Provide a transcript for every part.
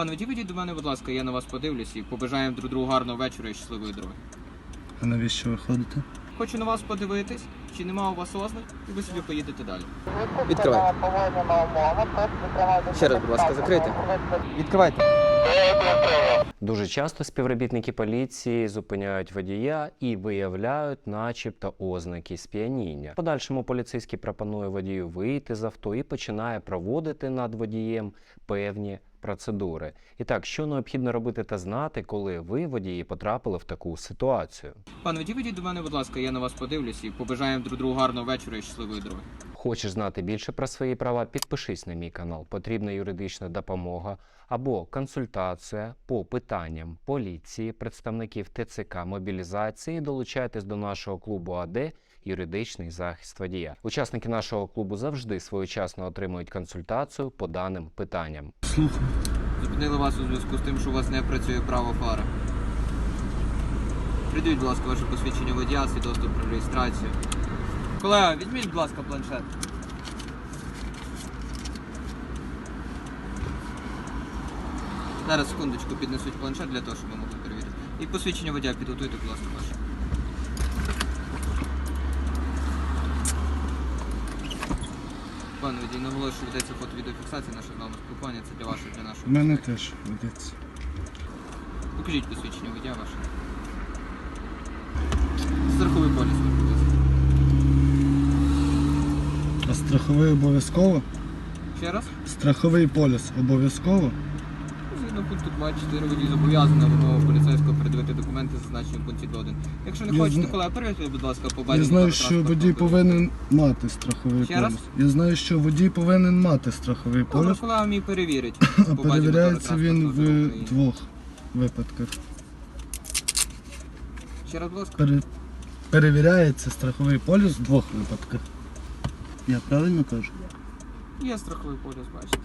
Пане, відійдіть до мене, будь ласка, я на вас подивлюсь і побажаємо друг другу гарного вечора і щасливої дороги. А навіщо ви ходите? Хочу на вас подивитись, чи нема у вас ознак, і ви собі поїдете далі. Відкривайте. Ще раз, будь ласка, закрийте. Відкривайте. Дуже часто співробітники поліції зупиняють водія і виявляють, начебто, ознаки сп'яніння. В Подальшому поліцейський пропонує водію вийти з авто і починає проводити над водієм певні процедури. І так, що необхідно робити та знати, коли ви, водії, потрапили в таку ситуацію. Пане, відійдіть до мене, будь ласка, я на вас подивлюсь і побажаємо друг другу гарного вечора і щасливої дороги. Хочеш знати більше про свої права? Підпишись на мій канал. Потрібна юридична допомога або консультація по питанням поліції, представників ТЦК, мобілізації. Долучайтесь до нашого клубу АД юридичний захист водія. Учасники нашого клубу завжди своєчасно отримують консультацію по даним питанням. Слухай. Зупинили вас у зв'язку з тим, що у вас не працює право фара. Придивіть, будь ласка, ваше посвідчення водія, свідоцтво про реєстрацію. Колега, візьміть, будь ласка, планшет. Зараз секундочку піднесуть планшет для того, щоб ви могли перевірити. І посвідчення водія підготуйте, будь ласка, ваше. Пане водій, наголошую, що ведеться фото-відеофіксація нашого з вами спілкування. Це для вашого, для нашого. У мене безпеки. теж ведеться. Покажіть посвідчення водія ваше. Страховий поліс, будь ласка. А страховий обов'язково? Ще раз. Страховий поліс обов'язково? Згідно пункту 24 водій зобов'язаний вимогу поліцейського передавати документи, зазначені в пункті 1. Якщо не Я хочете, зна- колега, перевірте, будь ласка, по. Я знаю, що водій повинен мати страховий Ще раз? поліс. Я знаю, що водій повинен мати страховий Добре, поліс, колега мій перевірить. а перевіряється він транспортного засобу в України. двох випадках. Ще раз, будь ласка. Пере... Перевіряється страховий поліс в двох випадках. Я правильно кажу? Є страховий поліс, бачите.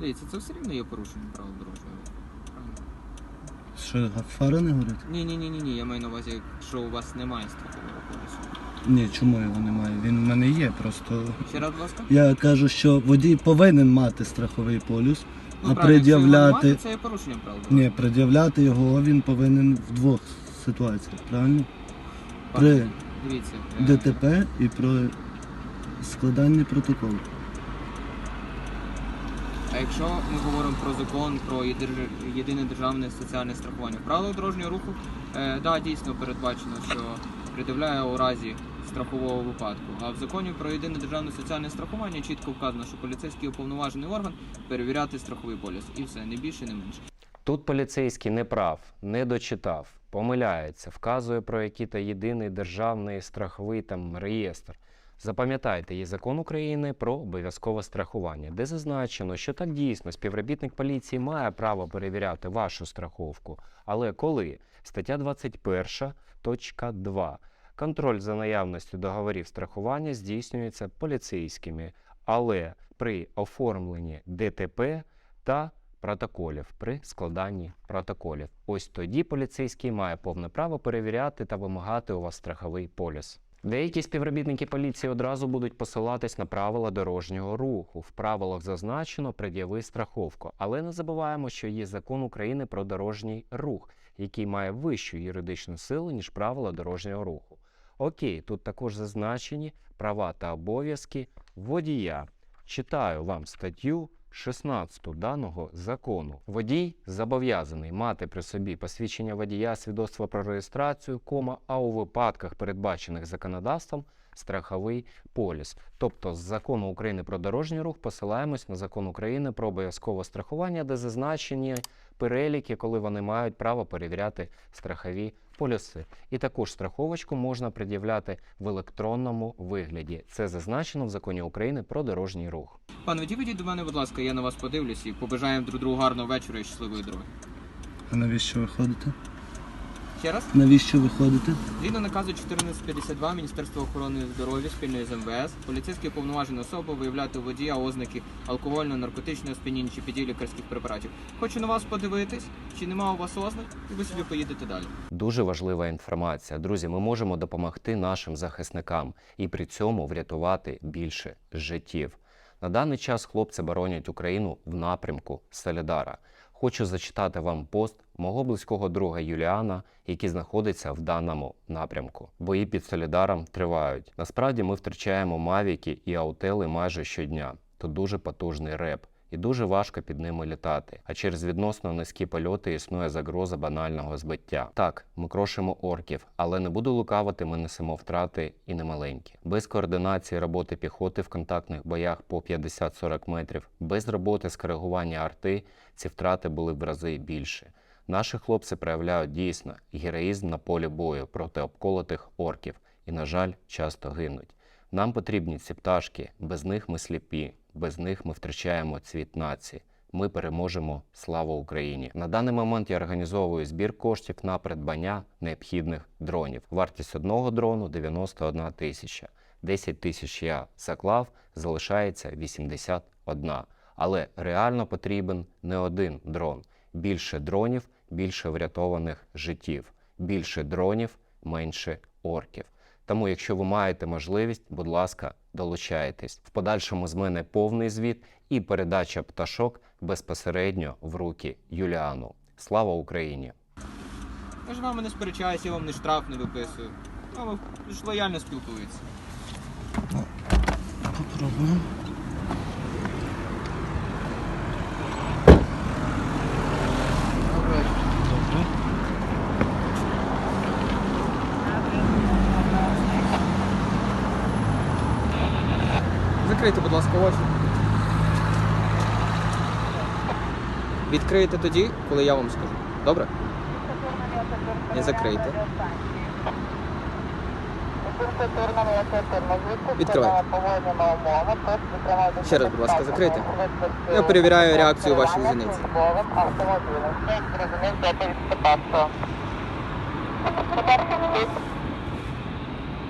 Дивіться, це все рівно є порушення правил дорожнього? Що, фари не горять? Ні, ні, ні, ні, ні. Я маю на увазі, якщо у вас немає страхового полісу. Ні, чому його немає? Він в мене є, просто. Ще раз, будь ласка. Я кажу, що водій повинен мати страховий полюс, Ну, а правильно, якщо його пред'являти. немає, Це є порушенням правил дорожнього Ні, пред'являти його він повинен в двох ситуаціях, правильно? При Дивіться. е, ДТП і про складання протоколу. Якщо ми говоримо про закон про єдине державне соціальне страхування, в правилах дорожнього руху, е, да, дійсно передбачено, що придивляє у разі страхового випадку. А в законі про єдине державне соціальне страхування чітко вказано, що поліцейський уповноважений орган перевіряти страховий поліс. І все, не більше, не менше. Тут поліцейський не прав, не дочитав, помиляється, вказує про який-то єдиний державний страховий там реєстр. Запам'ятайте, є закон України про обов'язкове страхування, де зазначено, що так дійсно співробітник поліції має право перевіряти вашу страховку. Але коли стаття 21, точка 2. Контроль за наявністю договорів страхування здійснюється поліцейськими, але при оформленні ДТП та протоколів при складанні протоколів. Ось тоді поліцейський має повне право перевіряти та вимагати у вас страховий поліс. Деякі співробітники поліції одразу будуть посилатись на правила дорожнього руху. В правилах зазначено пред'яви страховку, але не забуваємо, що є закон України про дорожній рух, який має вищу юридичну силу ніж правила дорожнього руху. Окей, тут також зазначені права та обов'язки водія. Читаю вам статтю 16 даного закону. Водій зобов'язаний мати при собі посвідчення водія, свідоцтва про реєстрацію, кома, а у випадках, передбачених законодавством, страховий поліс. Тобто з закону України про дорожній рух посилаємось на закон України про обов'язкове страхування, де зазначені переліки, коли вони мають право перевіряти страхові полюси. І також страховочку можна пред'являти в електронному вигляді. Це зазначено в законі України про дорожній рух. Пане, відійдіть до мене, будь ласка, я на вас подивлюсь і побажаємо друг другу гарного вечора і щасливої дороги. А навіщо ви ходите? Ще раз. Навіщо ви ходите? Згідно наказу 1452 Міністерства охорони здоров'я спільно з МВС, поліцейський уповноважена особа виявляти у водія ознаки алкогольного, наркотичного сп'яніння чи підій лікарських препаратів. Хочу на вас подивитись, чи нема у вас ознак, і ви собі поїдете далі. Дуже важлива інформація. Друзі, ми можемо допомогти нашим захисникам і при цьому врятувати більше життів. На даний час хлопці боронять Україну в напрямку Солідара. Хочу зачитати вам пост мого близького друга Юліана, який знаходиться в даному напрямку. Бої під Солідаром тривають. Насправді ми втрачаємо мавіки і аутели майже щодня. То дуже потужний реп. І дуже важко під ними літати. А через відносно низькі польоти існує загроза банального збиття. Так, ми крошимо орків, але не буду лукавити, ми несемо втрати і немаленькі. Без координації роботи піхоти в контактних боях по 50-40 метрів, без роботи з коригування арти, ці втрати були в рази більше. Наші хлопці проявляють дійсно героїзм на полі бою проти обколотих орків і, на жаль, часто гинуть. Нам потрібні ці пташки, без них ми сліпі, без них ми втрачаємо цвіт нації. Ми переможемо. Слава Україні! На даний момент я організовую збір коштів на придбання необхідних дронів. Вартість одного дрону 91 тисяча. 10 тисяч я заклав, залишається 81. Але реально потрібен не один дрон. Більше дронів, більше врятованих життів. Більше дронів, менше орків. Тому, якщо ви маєте можливість, будь ласка, долучайтесь. В подальшому з мене повний звіт і передача пташок безпосередньо в руки Юліану. Слава Україні! Я ж вами не сперечаюся, я вам не штраф не виписую. але ж лояльно спілкуються. Попробуємо. Добре. Закрийте, будь ласка, очі. Відкриєте тоді, коли я вам скажу. Добре? Не закрийте. Відкривайте. Ще раз, будь ласка, закрийте. Я перевіряю реакцію вашої зіниці.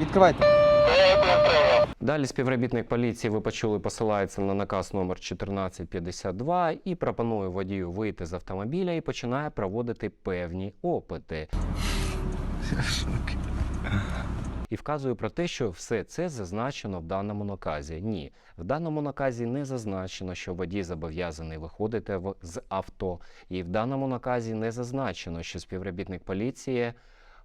Відкривайте. Далі співробітник поліції, ви почули, посилається на наказ номер 1452 і пропонує водію вийти з автомобіля і починає проводити певні опити. І вказує про те, що все це зазначено в даному наказі. Ні, в даному наказі не зазначено, що водій зобов'язаний виходити з авто, і в даному наказі не зазначено, що співробітник поліції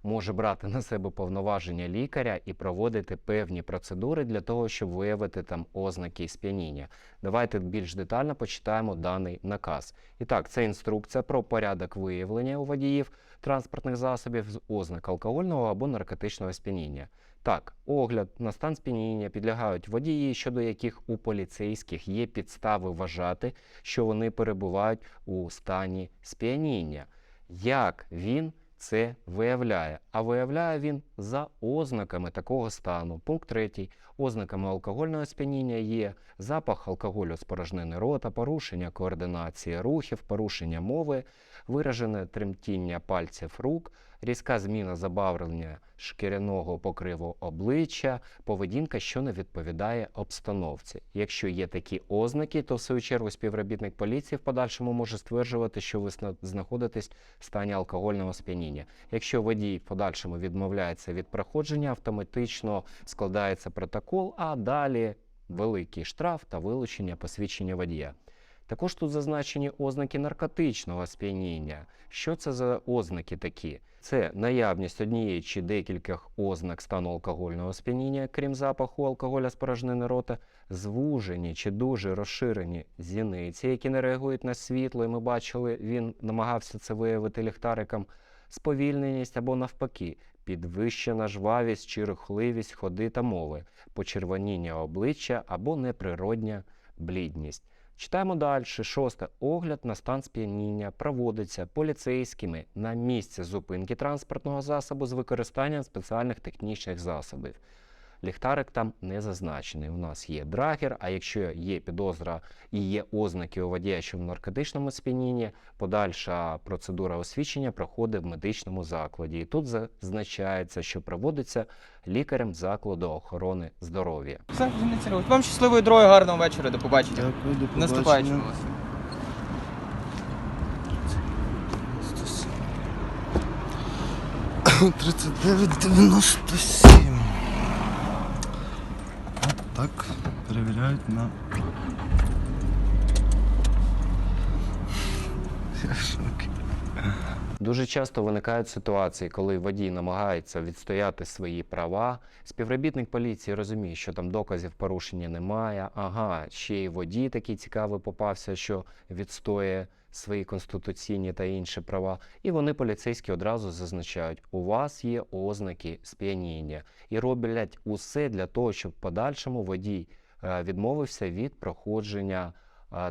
може брати на себе повноваження лікаря і проводити певні процедури для того, щоб виявити там ознаки сп'яніння. Давайте більш детально почитаємо даний наказ. І так, це інструкція про порядок виявлення у водіїв транспортних засобів з ознак алкогольного або наркотичного сп'яніння. Так, огляд на стан сп'яніння підлягають водії, щодо яких у поліцейських є підстави вважати, що вони перебувають у стані сп'яніння. Як він це виявляє? А виявляє він за ознаками такого стану. Пункт 3. Ознаками алкогольного сп'яніння є запах алкоголю з рота, порушення координації рухів, порушення мови, виражене тремтіння пальців рук, різка зміна забарвлення шкіряного покриву обличчя, поведінка, що не відповідає обстановці. Якщо є такі ознаки, то в свою чергу співробітник поліції в подальшому може стверджувати, що ви знаходитесь в стані алкогольного сп'яніння. Якщо водій в подальшому відмовляється від проходження, автоматично складається протокол, а далі великий штраф та вилучення посвідчення водія. Також тут зазначені ознаки наркотичного сп'яніння. Що це за ознаки такі? Це наявність однієї чи декількох ознак стану алкогольного сп'яніння, крім запаху алкоголя з порожнини рота, звужені чи дуже розширені зіниці, які не реагують на світло. І ми бачили, він намагався це виявити ліхтариком, сповільненість або навпаки, підвищена жвавість чи рухливість ходи та мови, почервоніння обличчя або неприродня блідність. Читаємо далі. Шосте. Огляд на стан сп'яніння проводиться поліцейськими на місці зупинки транспортного засобу з використанням спеціальних технічних засобів. Ліхтарик там не зазначений. У нас є драгер, а якщо є підозра і є ознаки у водія, що в наркотичному сп'янінні, подальша процедура освідчення проходить в медичному закладі. І тут зазначається, що проводиться лікарем закладу охорони здоров'я. Все. Вам щасливої дороги, гарного вечора, до побачення. Дякую, до побачення. Тридцять дев'ять дев'яносто сім так перевіряють на Дуже часто виникають ситуації, коли водій намагається відстояти свої права. Співробітник поліції розуміє, що там доказів порушення немає. Ага, ще й водій такий цікавий попався, що відстоює свої конституційні та інші права. І вони поліцейські одразу зазначають, у вас є ознаки сп'яніння, і роблять усе для того, щоб в подальшому водій е, відмовився від проходження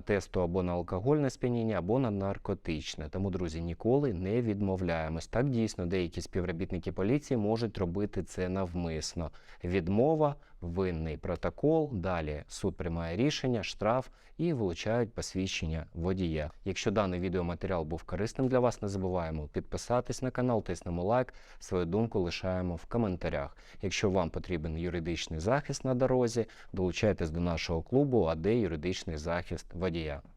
тесту або на алкогольне сп'яніння, або на наркотичне. Тому, друзі, ніколи не відмовляємось. Так дійсно деякі співробітники поліції можуть робити це навмисно. Відмова, винний протокол. Далі суд приймає рішення, штраф і вилучають посвідчення водія. Якщо даний відеоматеріал був корисним для вас, не забуваємо підписатись на канал, тиснемо лайк, свою думку лишаємо в коментарях. Якщо вам потрібен юридичний захист на дорозі, долучайтесь до нашого клубу АД юридичний захист водія.